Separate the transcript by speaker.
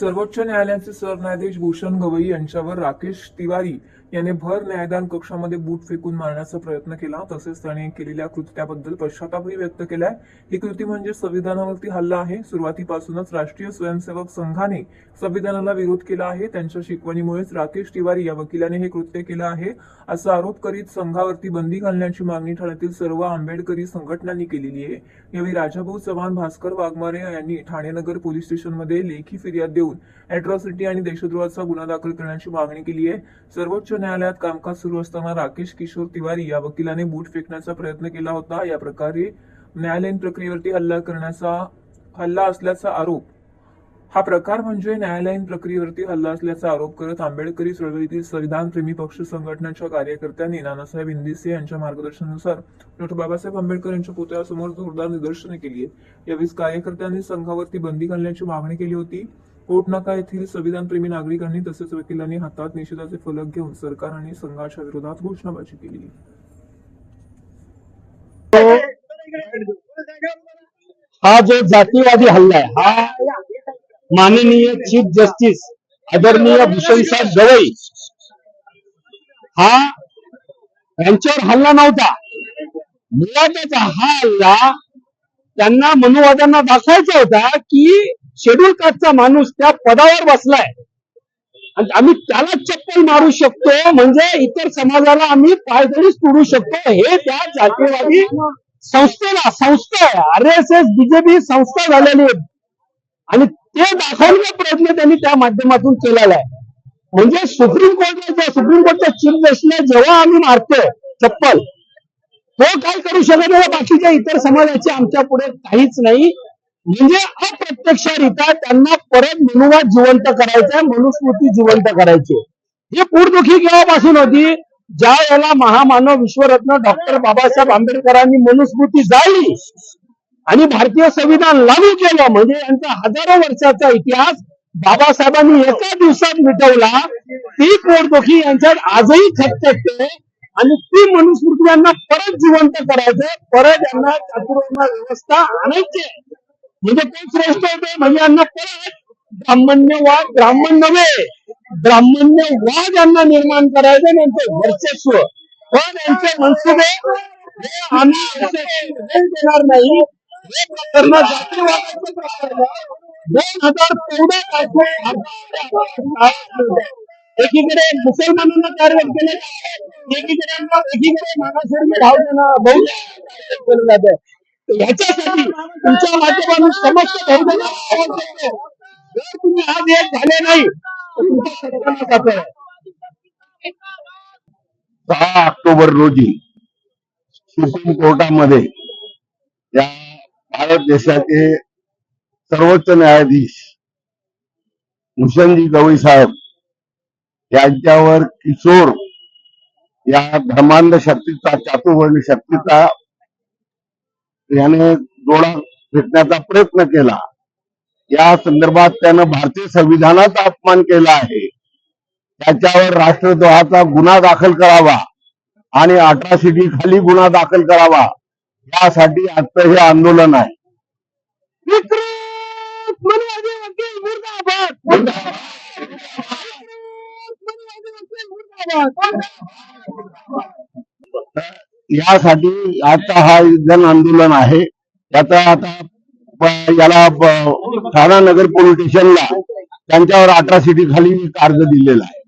Speaker 1: सर्वोच्च न्यायालयाचे सरन्यायाधीश भूषण गवई यांच्यावर राकेश तिवारी याने भर न्यायदान कक्षामध्ये बूट फेकून मारण्याचा प्रयत्न केला. तसेच त्याने केलेल्या कृत्याबद्दल पश्चातापही व्यक्त केलाय. ही कृती म्हणजे संविधानावरती हल्ला आहे. सुरुवातीपासूनच राष्ट्रीय स्वयंसेवक संघाने संविधानाला विरोध केला आहे. त्यांच्या शिकवणीमुळेच राकेश तिवारी या वकिलाने हे कृत्य केलं आहे. असा आरोप करीत संघावरती बंदी घालण्याची मागणी ठाण्यातील सर्व आंबेडकरी संघटनांनी केलेली आहे. यावेळी राजाभाऊ चव्हाण भास्कर वाघमारे यांनी ठाणे नगर पोलीस स्टेशनमध्ये लेखी फिर्याद देऊन अॅट्रॉसिटी आणि देशद्रोहाचा गुन्हा दाखल करण्याची मागणी केली आहे. सर्वोच्च न्यायालयात कामकाज सुरू असताना राकेश किशोर तिवारी या वकिलाने बूट फेकण्याचा प्रयत्न केला होता. या प्रकारे न्यायालयीन प्रक्रियेवरती हल्ला करण्याचा हल्ला असल्याचा आरोप. हा प्रकार म्हणजे न्यायालयीन प्रक्रियेवरती हल्ला असल्याचा आरोप करत आंबेडकरी चळवळीतील संविधानप्रेमी पक्ष संघटनेच्या कार्यकर्त्यांनी नानासाहेब इंदिसे यांच्या मार्गदर्शनानुसार डॉक्टर बाबासाहेब आंबेडकर यांच्या पुतळ्यासमोर जोरदार निदर्शने केली आहे यावेळी कार्यकर्त्यांनी संघावरती बंदी घालण्याची मागणी केली होती. नाका येथील संविधानप्रेमी नागरिकांनी तसेच वकिलांनी हातात निषेधाचे फलक घेऊन सरकार आणि संघाच्या विरोधात घोषणाबाजी केली.
Speaker 2: हा जो जातीवादी हल्ला आहे हा माननीय चीफ जस्टिस आदरणीय भूषणसाहेब गवई हा यांच्यावर हल्ला नव्हता. मुळातच हा हल्ला त्यांना मनुवादांना दाखवायचा होता की शेड्यूल कास्टचा माणूस त्या पदावर बसलाय. आणि आम्ही त्याला चप्पल मारू शकतो म्हणजे इतर समाजाला आम्ही पायदळीच सोडू शकतो. हे त्या जातीवादी संस्थेला संस्था आहे. आर एस एस बीजेपी संस्था झालेली आहे आणि ते दाखवण्याचा प्रयत्न त्यांनी त्या माध्यमातून केलेला आहे. म्हणजे सुप्रीम कोर्टाच्या सुप्रीम कोर्टच्या चीफ जस्टिसला जेव्हा आम्ही मारतोय चप्पल तो काय करू शकत नाही. बाकीच्या इतर समाजाचे आमच्या पुढे काहीच नाही. म्हणजे अप्रत्यक्षरित्या त्यांना परत मनुवाद जिवंत करायचा मनुस्मृती जिवंत करायची ही पूर्दुखी केव्हापासून होती ज्या वेळेला महामानव विश्वरत्न डॉक्टर बाबासाहेब आंबेडकरांनी मनुस्मृती जाळली आणि भारतीय संविधान लागू केलं म्हणजे यांचा हजारो वर्षाचा इतिहास बाबासाहेबांनी एका दिवसात मिटवला ती पोटदुखी यांच्यात आजही खटखटते आणि ती मनुस्मृती यांना परत जिवंत करायचं परत यांना चातुर्वर्णा व्यवस्था आणायची आहे. म्हणजे ते श्रेष्ठ होते. म्हणजे यांना परत ब्राह्मण्यवाद ब्राह्मण नव्हे. ब्राह्मण्यवाद यांना निर्माण करायचं हो, त्यांचं वर्चस्व. पण यांचे मनसुबे. हे आम्ही देणार नाही. हे प्रकरण जातीवादाचं प्रकरण दोन हजार चौदा पासून एकीकडे मुसलमानांना टार्गेट केलं एकीकडे एकीकडे मागासवर्गीय भाव बहुजन केलं जातं. याच्यासाठी तुमच्या माध्यमातून समस्त बहुजन जर तुम्ही आज एक झाले नाही
Speaker 3: सहा ऑक्टोबर रोजी सुप्रीम कोर्टामध्ये या भारत देशाचे सर्वोच्च न्यायाधीश भूषणजी गवई साहेब यांच्यावर किशोर या धर्मांध शक्तीचा चातुर्वर्ण शक्तीचा याने डोळा फेकण्याचा प्रयत्न केला. या संदर्भात त्यानं भारतीय संविधानाचा अपमान केला आहे. त्याच्यावर राष्ट्रद्रोहाचा गुन्हा दाखल करावा आणि अट्रॉसिटी खाली गुन्हा दाखल करावा यासाठी आजचं हे आंदोलन आहे.
Speaker 2: मुर्दाबाद विकृत मनुवादी वकील मुर्दाबाद
Speaker 3: यासाठी आता हा जन आंदोलन आहे. त्याचा आता याला ठाणा नगर पोलीस स्टेशनला त्यांच्यावर अट्रॉसिटी खाली अर्ज दिलेला आहे.